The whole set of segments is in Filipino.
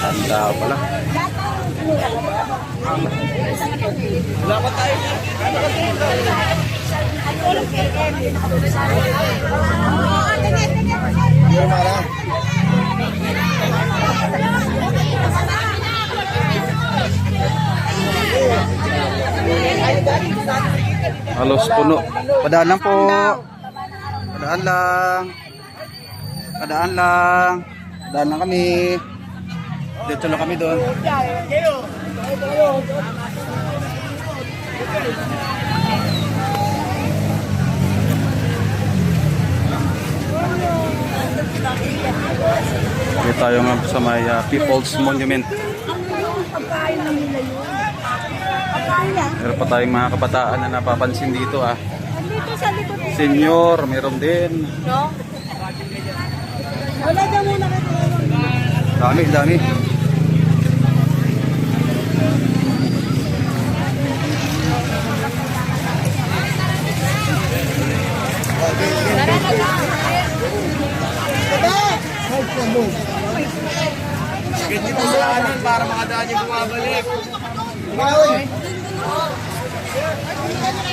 Tanda pala. Halos puno. Padaan lang po. Padaan lang. Padaan lang. Padaan lang kami. Dito lang kami doon. Dito tayo nga sa may ah, People's Monument. Meron pa tayong mga kabataan na napapansin dito ah. Andito sa likod. Senior, meron din. No? Wala daw muna kayo. Dami, dami. Ganyan sa kanan para makadaan yung bumabalik. Jenny,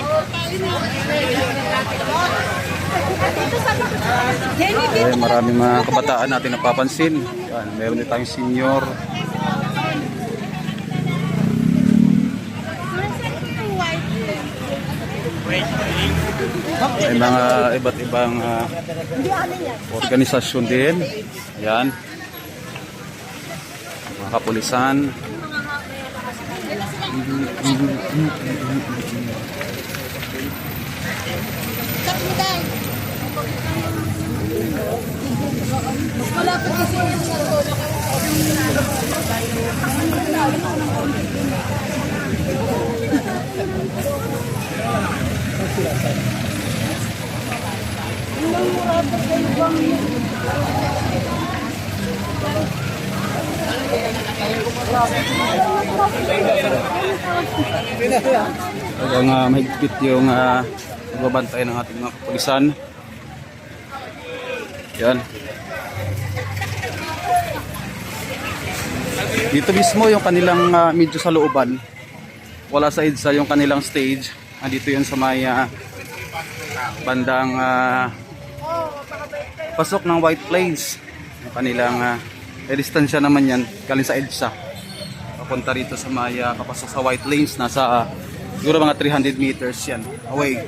Eh, maraming mga kabataan natin napapansin. Yan, meron din tayong senior. May mga iba't ibang ah, organisasyon din. Yan. Mga kapulisan. Malapit kasi Talagang uh, mahigpit yung uh, pagbabantay ng ating mga kapulisan. Yan. Dito mismo yung kanilang ah, medyo sa looban. Wala sa EDSA yung kanilang stage. Andito yun sa may ah, bandang ah, pasok ng White Plains. Yung kanilang uh, distansya naman yan galing sa EDSA. Papunta rito sa may ah, kapasok sa White Plains. Nasa ah, siguro mga 300 meters yan away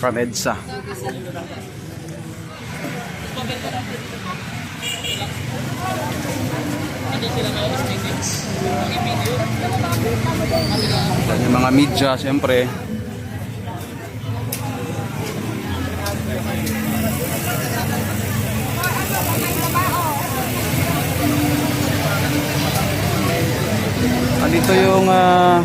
from EDSA. Yan yung mga media, siyempre. Andito yung ah,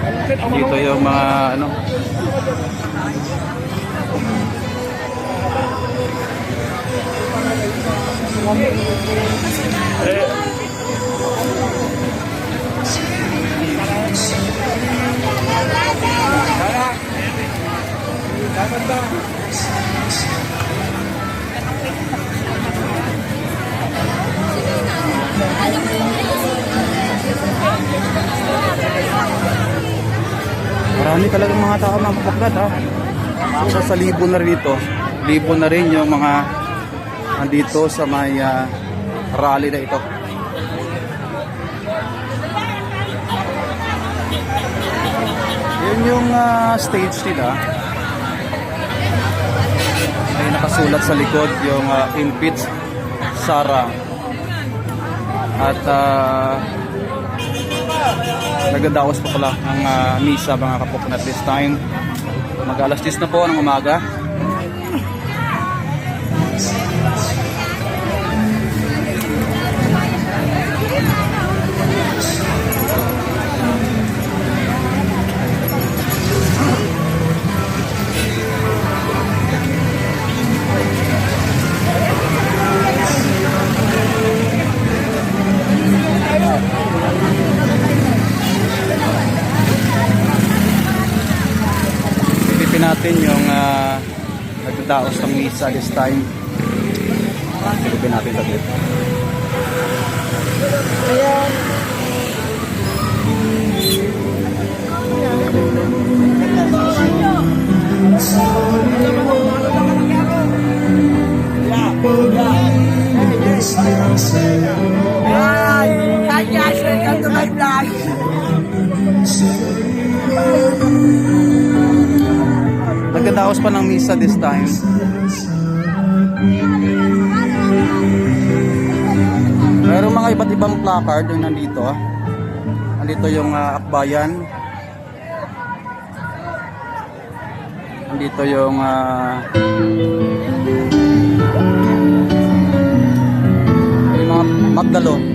Dito yung mga ano? Marami talagang mga tao mga kapagkat ha. Sa, sa libo na rin ito. Libo na rin yung mga andito sa may ah, rally na ito. Yun yung ah, stage nila. May nakasulat sa likod yung uh, Impits Sara. At uh, nagdadaos pa pala ng ah, misa mga kapokon at this time. Mag alas 10 na po ng umaga. Natin yung uh, nagdadaos ng misa this time. Silipin natin sa dito. Ay, Nagdadaos pa ng misa this time. Mayroong mga iba't ibang placard yung nandito. Nandito yung ah, akbayan. Nandito yung ah, yung mga magdalo.